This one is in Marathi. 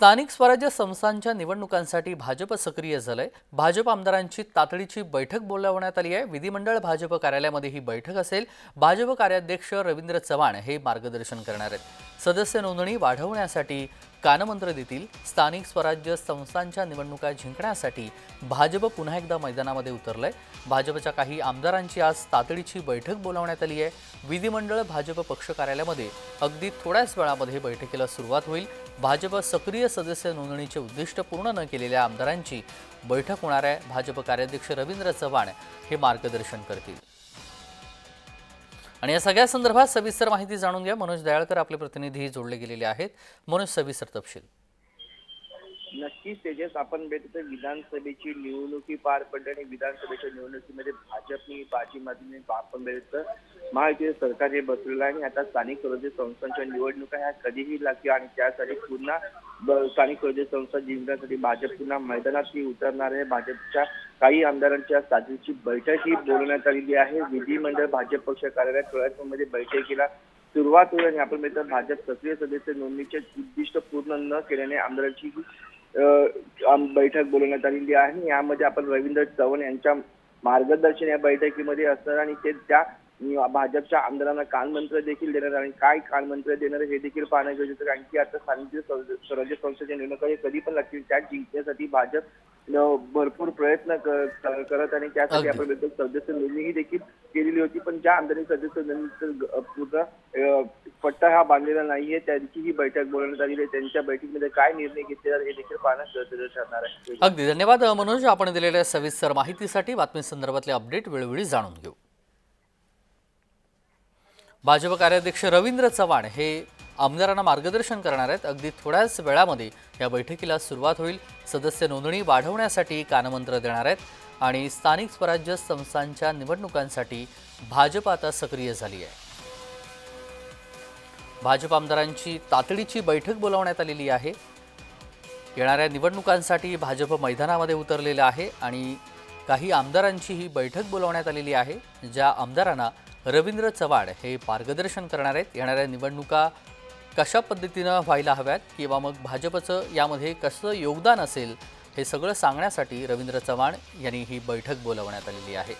स्थानिक स्वराज्य संस्थांच्या निवडणुकांसाठी भाजप सक्रिय झालंय. भाजप आमदारांची तातडीची बैठक बोलावण्यात आली आहे. विधिमंडळ भाजप कार्यालयामध्ये ही बैठक असेल. भाजप कार्याध्यक्ष रवींद्र चव्हाण हे मार्गदर्शन करणार आहेत. सदस्य नोंदणी वाढवण्यासाठी कानमंत्र देतील स्थानिक स्वराज्य संस्थांच्या निवडणुका जिंकण्यासाठी भाजप पुन्हा एकदा मैदानामध्ये उतरलंय. भाजपच्या काही आमदारांची आज तातडीची बैठक बोलावण्यात आली आहे. विधिमंडळ भाजप पक्ष कार्यालयामध्ये अगदी थोड्याच वेळामध्ये बैठकीला सुरुवात होईल. भाजप सक्रिय सदस्य नोंदणीचे उद्दिष्ट पूर्ण न केलेल्या आमदारांची बैठक होणार आहे. भाजप कार्याध्यक्ष रवींद्र चव्हाण हे मार्गदर्शन करतील. आणि या सगळ्या संदर्भात सविस्तर माहिती जाणून घ्या. मनोज दयाळकर आपले प्रतिनिधी जोडले गेलेले आहेत. मनोज सविस्तर तपशील. नक्कीच तेजस आपण भेटतो विधानसभेची निवडणुकी पार पडली आणि विधानसभेच्या निवडणुकीमध्ये भाजपनी बाजी माध्यमे आपण भेटतं महायुतीचे सरकार हे बसलेलं आहे आणि आता स्थानिक स्वराज्य संस्थांच्या निवडणुका ह्या कधीही लागतील आणि त्यासाठी पुन्हा स्थानिक स्वराज्य संस्था जिंकण्यासाठी भाजप पुन्हा मैदानात उतरणार आहे. भाजपच्या काही आमदारांच्या साधीची बैठक ही बोलवण्यात आलेली आहे. विधिमंडळ भाजप पक्ष कार्यालयात थोड्यामध्ये बैठकीला सुरुवात होईल आणि आपण मित्र भाजप सक्रिय सदस्य नोंदणीचे उद्दिष्ट पूर्ण न केल्याने आमदारांची बैठक बोलवण्यात आलेली आहे. यामध्ये आपण रवींद्र चव्हाण यांच्या मार्गदर्शन या बैठकीमध्ये असणार आणि ते त्या भाजपच्या आमदारांना कानमंत्र देखील देणार आणि काय कानमंत्र देणार हे देखील पाहणं गरजेचं कारण की आता स्थानिक स्वराज्य संस्थेच्या निवडणुका हे कधी पण लागतील त्या जिंकण्यासाठी भाजप भरपूर प्रयत्न करत आणि त्यासाठी. आपण सदस्य नोंदणी देखील केलेली होती. पण ज्या आमदारांनी सदस्य नोंदणीचं पूर्ण पट्टा हा बांधलेला नाहीये त्यांची ही बैठक बोलवण्यात आलेली आहे. त्यांच्या बैठकीमध्ये काय निर्णय घेतले जातात हे देखील पाहणं गरजेचं ठरणार आहे. अगदी. धन्यवाद मनोज. आपण दिलेल्या सविस्तर माहितीसाठी बातमी संदर्भातले अपडेट वेळोवेळी जाणून घेऊ. भाजप कार्याध्यक्ष रवींद्र चव्हाण हे आमदारांना मार्गदर्शन करणार आहेत. अगदी थोड्याच वेळामध्ये या बैठकीला सुरुवात होईल. सदस्य नोंदणी वाढवण्यासाठी कानमंत्र देणार आहेत आणि स्थानिक स्वराज्य संस्थांच्या निवडणुकांसाठी भाजप आता सक्रिय झाली आहे. भाजप आमदारांची तातडीची बैठक बोलावण्यात आलेली आहे. येणाऱ्या निवडणुकांसाठी भाजप मैदानामध्ये उतरलेलं आहे आणि काही आमदारांची ही बैठक बोलावण्यात आलेली आहे ज्या आमदारांना रवींद्र चव्हाण हे मार्गदर्शन करणार आहेत. येणाऱ्या निवडणुका कशा पद्धतीनं व्हायला हव्यात किंवा मग भाजपचं यामध्ये कसं योगदान असेल हे सगळं सांगण्यासाठी रवींद्र चव्हाण यांनी ही बैठक बोलावण्यात आलेली आहे.